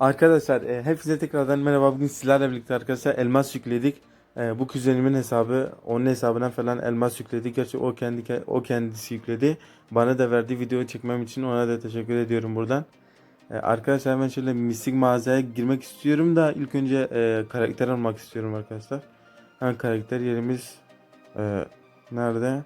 Arkadaşlar e, hepinize tekrardan merhaba. Bugün sizlerle birlikte arkadaşlar elmas yükledik. E, bu kuzenimin hesabı, onun hesabından falan elmas yükledik. Gerçi o kendi o kendisi yükledi. Bana da verdiği videoyu çekmem için ona da teşekkür ediyorum buradan. E, arkadaşlar hemen şöyle mistik mağazaya girmek istiyorum da ilk önce e, karakter almak istiyorum arkadaşlar. Hemen karakter yerimiz e, nerede?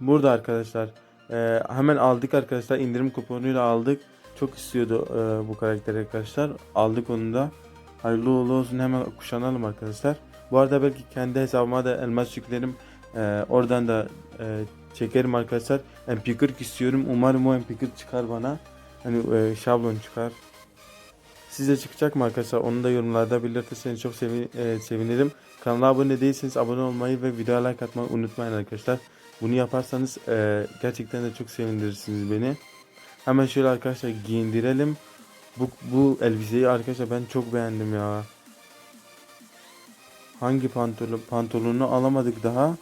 Burada arkadaşlar. E, hemen aldık arkadaşlar. indirim kuponuyla aldık. Çok istiyordu e, bu karakteri arkadaşlar. Aldık onu da. Hayırlı uğurlu olsun hemen kuşanalım arkadaşlar. Bu arada belki kendi hesabıma da elmas yüklerim. E, oradan da e, çekerim arkadaşlar. MP40 istiyorum. Umarım o MP40 çıkar bana. Hani e, şablon çıkar. Size çıkacak mı arkadaşlar? Onu da yorumlarda belirtirseniz çok sevi- e, sevinirim. Kanala abone değilseniz abone olmayı ve videoya like atmayı unutmayın arkadaşlar. Bunu yaparsanız e, gerçekten de çok sevindirirsiniz beni. Hemen şöyle arkadaşlar giyindirelim. Bu, bu elbiseyi arkadaşlar ben çok beğendim ya. Hangi pantolon pantolonu alamadık daha.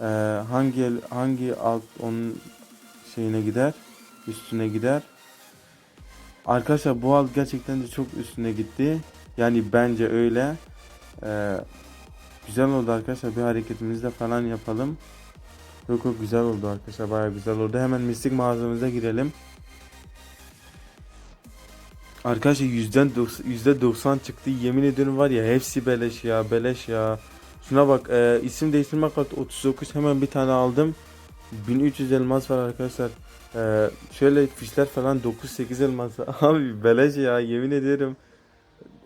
Ee, hangi hangi alt onun şeyine gider? Üstüne gider. Arkadaşlar bu alt gerçekten de çok üstüne gitti. Yani bence öyle. Ee, güzel oldu arkadaşlar. Bir hareketimizde falan yapalım. Yok yok güzel oldu arkadaşlar. Baya güzel oldu. Hemen mistik mağazamıza girelim. Arkadaşlar yüzden yüzde 90 çıktı. Yemin ediyorum var ya hepsi beleş ya beleş ya. Şuna bak e, isim değiştirme kartı 39 hemen bir tane aldım. 1300 elmas var arkadaşlar. E, şöyle fişler falan 9-8 elmas. Abi beleş ya yemin ediyorum.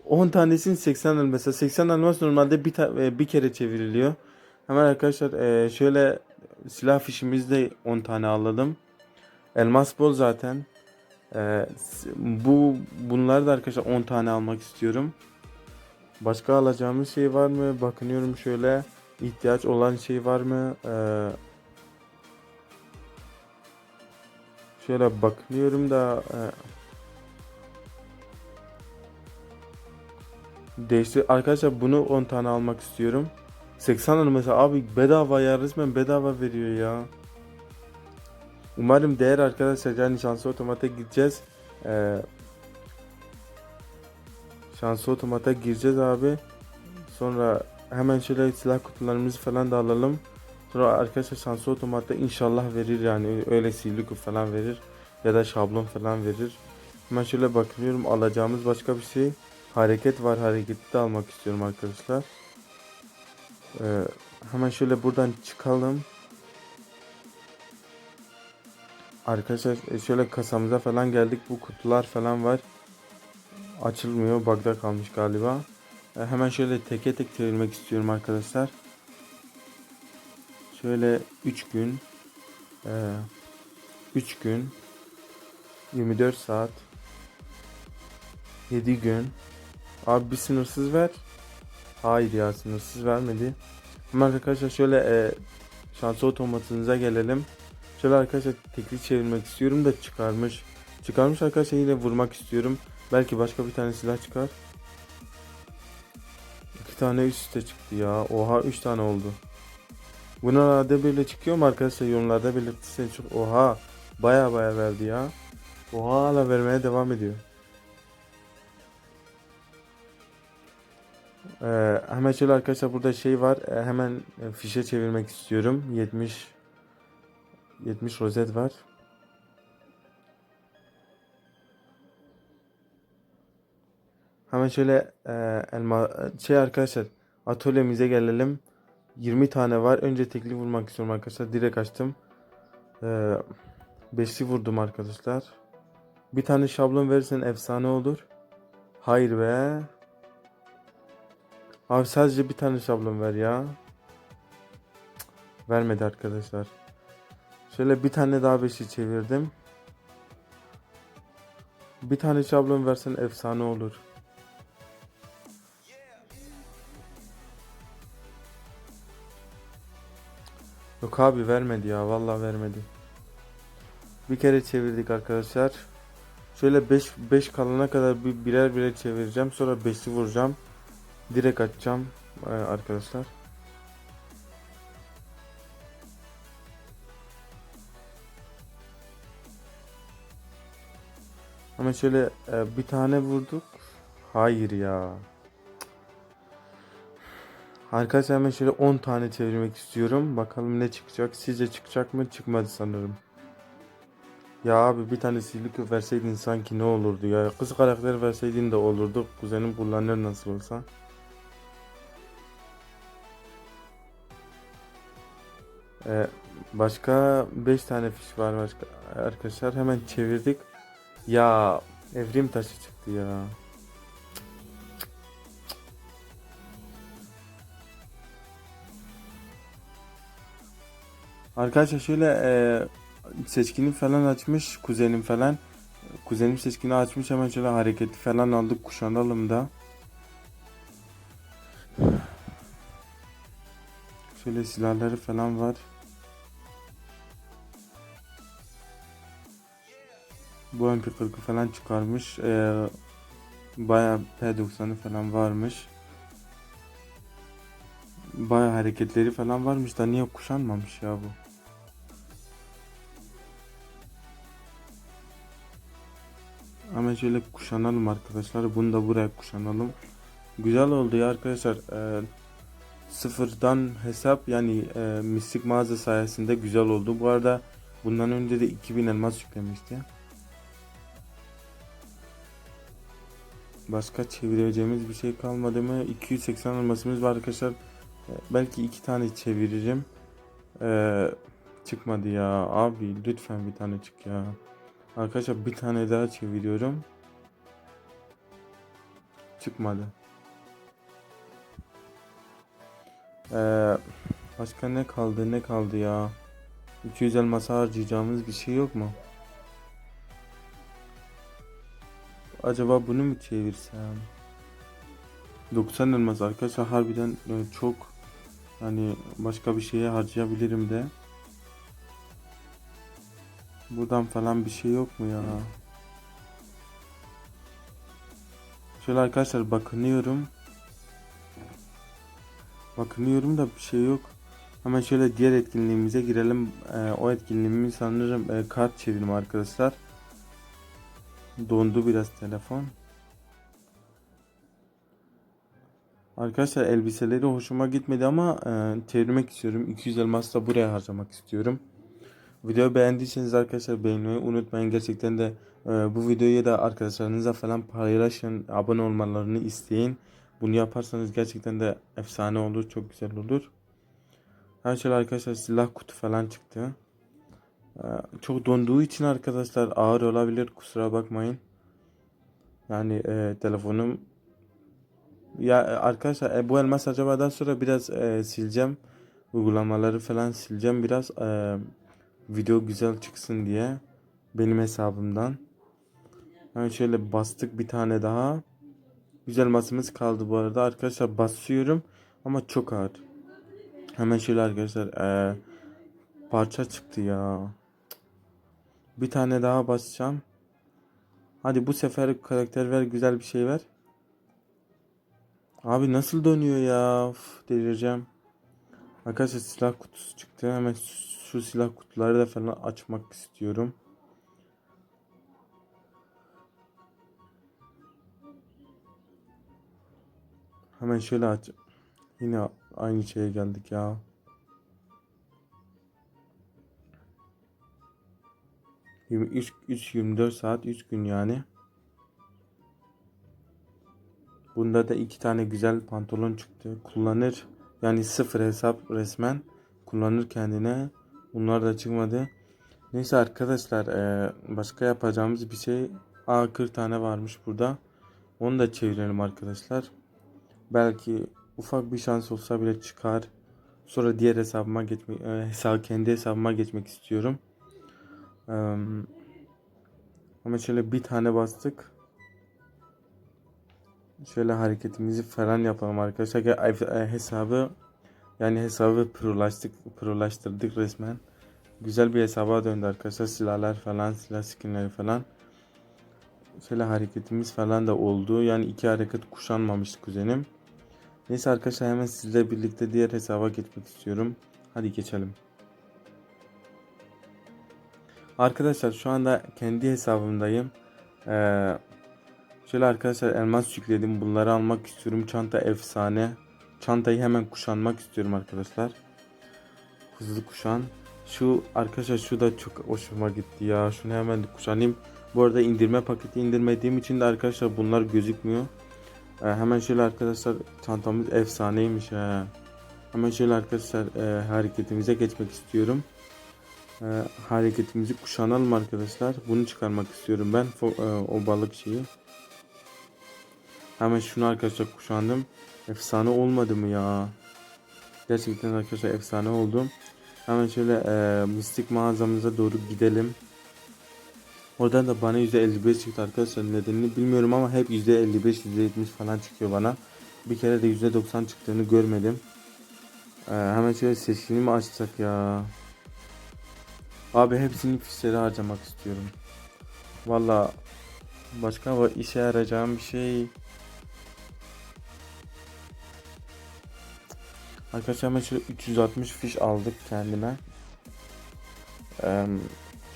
10 tanesinin 80 elmas. Mesela 80 elmas normalde bir, e, bir kere çevriliyor. Hemen arkadaşlar e, şöyle silah fişimizde 10 tane aldım. Elmas bol zaten. Ee, bu bunları da arkadaşlar 10 tane almak istiyorum. Başka alacağımız şey var mı? Bakınıyorum şöyle. ihtiyaç olan şey var mı? Ee, şöyle bakıyorum da e, değişti. Arkadaşlar bunu 10 tane almak istiyorum. 80 lira mesela abi bedava ya resmen bedava veriyor ya. Umarım değer arkadaşlar yani şanslı otomata gideceğiz. Ee, şanslı otomata gireceğiz abi. Sonra hemen şöyle silah kutularımızı falan da alalım. Sonra arkadaşlar şanslı otomatta inşallah verir yani öyle sihirli falan verir. Ya da şablon falan verir. Hemen şöyle bakıyorum alacağımız başka bir şey. Hareket var hareketi de almak istiyorum arkadaşlar. Ee, hemen şöyle buradan çıkalım. Arkadaşlar e, şöyle kasamıza falan geldik. Bu kutular falan var. Açılmıyor. Bug'da kalmış galiba. E, Hemen şöyle teke tek çevirmek istiyorum arkadaşlar. Şöyle 3 gün 3 gün 24 saat 7 gün Abi bir sınırsız ver. Hayır ya sınırsız vermedi. Hemen arkadaşlar şöyle e, şansı otomatınıza gelelim. Şöyle arkadaşlar tekli çevirmek istiyorum da çıkarmış. Çıkarmış arkadaşlar yine vurmak istiyorum. Belki başka bir tane silah çıkar. İki tane üst üste çıktı ya. Oha üç tane oldu. Bunlarda böyle çıkıyor mu arkadaşlar yorumlarda belirtirseniz çok oha baya baya verdi ya. Oha hala vermeye devam ediyor. Ee, hemen şöyle arkadaşlar burada şey var. Ee, hemen e, fişe çevirmek istiyorum. 70 70 rozet var. Hemen şöyle e, elma şey arkadaşlar atölyemize gelelim. 20 tane var. Önce tekli vurmak istiyorum arkadaşlar. Direkt açtım. E, beşli vurdum arkadaşlar. Bir tane şablon verirsen efsane olur. Hayır be. Abi sadece bir tane şablon ver ya. Vermedi arkadaşlar. Şöyle bir tane daha beşi çevirdim. Bir tane şablon versen efsane olur. Yok abi vermedi ya vallahi vermedi. Bir kere çevirdik arkadaşlar. Şöyle 5 5 kalana kadar bir birer birer çevireceğim. Sonra 5'li vuracağım. Direkt açacağım e, arkadaşlar. Ama şöyle e, bir tane vurduk. Hayır ya. Arkadaşlar hemen şöyle 10 tane çevirmek istiyorum. Bakalım ne çıkacak. Sizce çıkacak mı? Çıkmadı sanırım. Ya abi bir tane sihirli verseydin sanki ne olurdu ya. Kız karakter verseydin de olurdu. Kuzenim kullanır nasıl olsa. Ee, başka 5 tane fiş var başka arkadaşlar. Hemen çevirdik. Ya evrim taşı çıktı ya. Arkadaşlar şöyle e, seçkini falan açmış kuzenim falan. Kuzenim seçkini açmış hemen şöyle hareketi falan aldık kuşanalım da. Şöyle silahları falan var. Bu MP40'ı falan çıkarmış. Ee, Baya P90'ı falan varmış. Baya hareketleri falan varmış da niye kuşanmamış ya bu? Ama şöyle kuşanalım arkadaşlar. Bunu da buraya kuşanalım. Güzel oldu ya arkadaşlar. Ee, sıfırdan hesap yani e, mistik mağaza sayesinde güzel oldu. Bu arada bundan önce de 2000 elmas yüklemişti. Başka çevireceğimiz bir şey kalmadı mı? 280 elmasımız var arkadaşlar. Ee, belki iki tane çeviririm. Ee, çıkmadı ya. Abi lütfen bir tane çık ya. Arkadaşlar bir tane daha çeviriyorum. Çıkmadı. Ee, başka ne kaldı ne kaldı ya? 200 elması harcayacağımız bir şey yok mu? Acaba bunu mu çevirsem? 90 elmas arkadaşlar harbiden e, çok hani başka bir şeye harcayabilirim de. Buradan falan bir şey yok mu ya? Şöyle arkadaşlar bakınıyorum. Bakınıyorum da bir şey yok. Hemen şöyle diğer etkinliğimize girelim. Ee, o etkinliğimiz sanırım e, kart çevirme arkadaşlar. Dondu biraz telefon. Arkadaşlar elbiseleri hoşuma gitmedi ama e, çevirmek istiyorum. 200 elmas da buraya harcamak istiyorum. Videoyu beğendiyseniz arkadaşlar beğenmeyi unutmayın. Gerçekten de e, bu videoyu da arkadaşlarınıza falan paylaşın. Abone olmalarını isteyin. Bunu yaparsanız gerçekten de efsane olur. Çok güzel olur. Her şey arkadaşlar silah kutu falan çıktı. E, çok donduğu için arkadaşlar ağır olabilir. Kusura bakmayın. Yani e, telefonum ya e, arkadaşlar e, bu elmas acabadan sonra biraz e, sileceğim. Uygulamaları falan sileceğim biraz. E, video güzel çıksın diye benim hesabımdan. Yani şöyle bastık bir tane daha. Güzel masımız kaldı bu arada. Arkadaşlar basıyorum ama çok ağır. Hemen şöyle arkadaşlar ee, parça çıktı ya. Bir tane daha basacağım. Hadi bu sefer karakter ver güzel bir şey ver. Abi nasıl dönüyor ya? Uf, delireceğim. Arkadaşlar silah kutusu çıktı. Hemen şu silah kutuları da falan açmak istiyorum. Hemen şöyle aç. Yine aynı şeye geldik ya. Üç, 3 24 saat 3 gün yani. Bunda da iki tane güzel pantolon çıktı. Kullanır. Yani sıfır hesap resmen. Kullanır kendine. Bunlar da çıkmadı. Neyse arkadaşlar e, başka yapacağımız bir şey. Aa 40 tane varmış burada. Onu da çevirelim arkadaşlar. Belki ufak bir şans olsa bile çıkar. Sonra diğer hesabıma geçmek, e, hesap kendi hesabıma geçmek istiyorum. Ama şöyle bir tane bastık. Şöyle hareketimizi falan yapalım arkadaşlar. E, hesabı yani hesabı prolaştık, prolaştırdık resmen. Güzel bir hesaba döndü arkadaşlar. Silahlar falan, silah skinleri falan. Şöyle hareketimiz falan da oldu. Yani iki hareket kuşanmamıştı kuzenim. Neyse arkadaşlar hemen sizle birlikte diğer hesaba geçmek istiyorum. Hadi geçelim. Arkadaşlar şu anda kendi hesabımdayım. Ee, şöyle arkadaşlar elmas yükledim. Bunları almak istiyorum. Çanta efsane. Çantayı hemen kuşanmak istiyorum arkadaşlar. Hızlı kuşan. Şu arkadaşlar şu da çok hoşuma gitti ya. Şunu hemen kuşanayım. Bu arada indirme paketi indirmediğim için de arkadaşlar bunlar gözükmüyor. Ee, hemen şöyle arkadaşlar çantamız efsaneymiş ha. Hemen şöyle arkadaşlar e, hareketimize geçmek istiyorum. E, hareketimizi kuşanalım arkadaşlar. Bunu çıkarmak istiyorum ben fo- e, o balık şeyi. Hemen şunu arkadaşlar kuşandım. Efsane olmadı mı ya? Gerçekten arkadaşlar efsane oldum. Hemen şöyle e, mistik mağazamıza doğru gidelim. Oradan da bana %55 çıktı arkadaşlar. Nedenini bilmiyorum ama hep %55 %70 falan çıkıyor bana. Bir kere de %90 çıktığını görmedim. Ee, hemen şöyle seçkini mi açsak ya? Abi hepsini fişleri harcamak istiyorum. Valla başka işe yarayacağım bir şey. Arkadaşlar şöyle 360 fiş aldık kendime. Ee,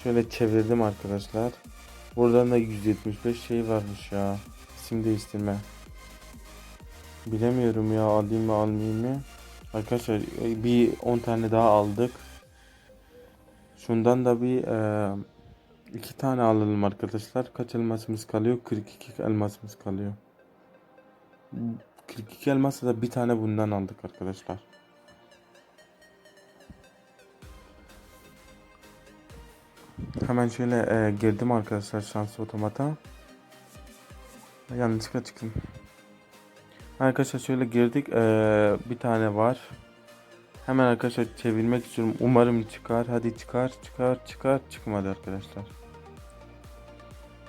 şöyle çevirdim arkadaşlar. Buradan da 175 şey varmış ya. İsim değiştirme. Bilemiyorum ya alayım mı almayayım mı? Arkadaşlar bir 10 tane daha aldık. Şundan da bir e, iki tane alalım arkadaşlar. Kaç elmasımız kalıyor? 42 elmasımız kalıyor. 42 elmasla da bir tane bundan aldık arkadaşlar. Hemen şöyle e, girdim arkadaşlar şanslı otomata. Yanlışlıkla çıktım. Arkadaşlar şöyle girdik. E, bir tane var. Hemen arkadaşlar çevirmek istiyorum. Umarım çıkar. Hadi çıkar, çıkar, çıkar. Çıkmadı arkadaşlar.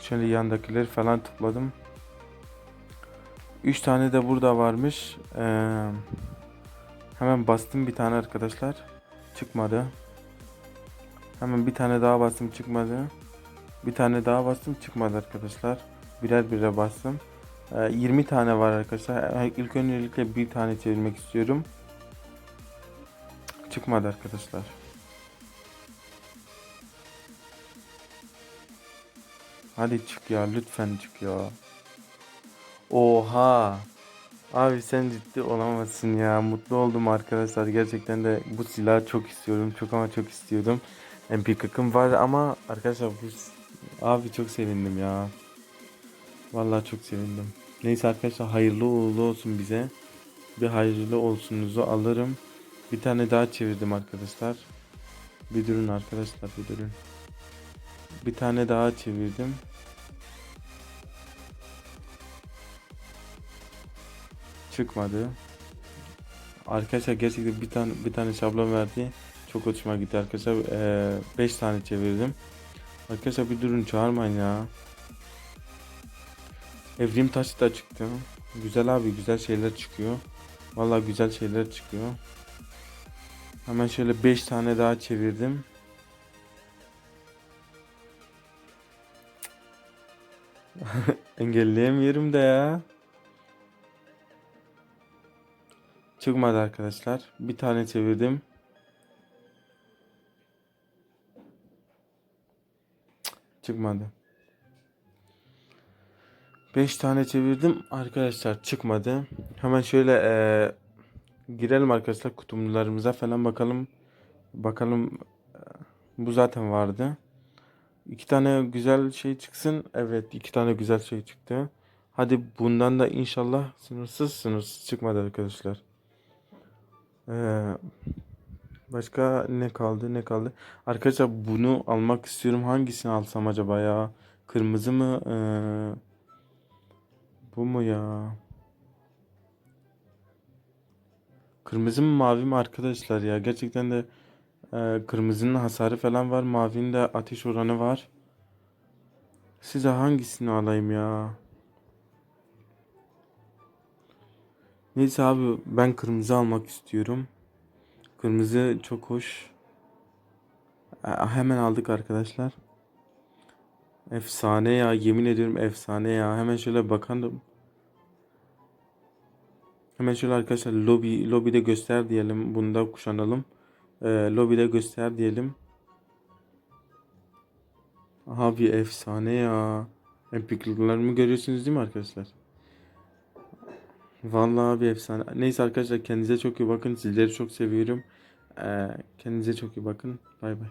Şöyle yandakileri falan tıkladım. 3 tane de burada varmış. Ee, hemen bastım bir tane arkadaşlar. Çıkmadı. Hemen bir tane daha bastım çıkmadı. Bir tane daha bastım çıkmadı arkadaşlar. Birer birer bastım. Ee, 20 tane var arkadaşlar. Ee, İlk öncelikle bir tane çevirmek istiyorum. Çıkmadı arkadaşlar. Hadi çık ya lütfen çık ya. Oha. Abi sen ciddi olamazsın ya. Mutlu oldum arkadaşlar. Gerçekten de bu silahı çok istiyorum. Çok ama çok istiyordum. MP40'ım var ama arkadaşlar bu abi çok sevindim ya. Vallahi çok sevindim. Neyse arkadaşlar hayırlı uğurlu olsun bize. Bir hayırlı olsunuzu alırım. Bir tane daha çevirdim arkadaşlar. Bir durun arkadaşlar bir durun. Bir tane daha çevirdim. Çıkmadı. Arkadaşlar gerçekten bir tane bir tane şablon verdi. Çok hoşuma gitti arkadaşlar. 5 tane çevirdim. Arkadaşlar bir durun çağırmayın ya. Evrim taşı da çıktı. Güzel abi güzel şeyler çıkıyor. Vallahi güzel şeyler çıkıyor. Hemen şöyle 5 tane daha çevirdim. Engelleyemiyorum da ya. Çıkmadı arkadaşlar. Bir tane çevirdim. Çıkmadı. 5 tane çevirdim arkadaşlar çıkmadı. Hemen şöyle eee, girelim arkadaşlar kutumlarımıza falan bakalım. Bakalım eee, bu zaten vardı. İki tane güzel şey çıksın. Evet iki tane güzel şey çıktı. Hadi bundan da inşallah sınırsız sınırsız çıkmadı arkadaşlar. Eee, başka ne kaldı ne kaldı? Arkadaşlar bunu almak istiyorum. Hangisini alsam acaba ya? Kırmızı mı? Eee, bu mu ya? Kırmızı mı mavi mi arkadaşlar ya? Gerçekten de e, kırmızının hasarı falan var. Mavinin de ateş oranı var. Size hangisini alayım ya? Neyse abi ben kırmızı almak istiyorum. Kırmızı çok hoş. E, hemen aldık arkadaşlar. Efsane ya yemin ediyorum efsane ya. Hemen şöyle bakalım. Hemen şöyle arkadaşlar lobi lobide göster diyelim. Bunu da kuşanalım. Ee, lobide göster diyelim. Abi efsane ya. Epic'larımı görüyorsunuz değil mi arkadaşlar? Vallahi abi efsane. Neyse arkadaşlar kendinize çok iyi bakın. Sizleri çok seviyorum. Ee, kendinize çok iyi bakın. Bay bay.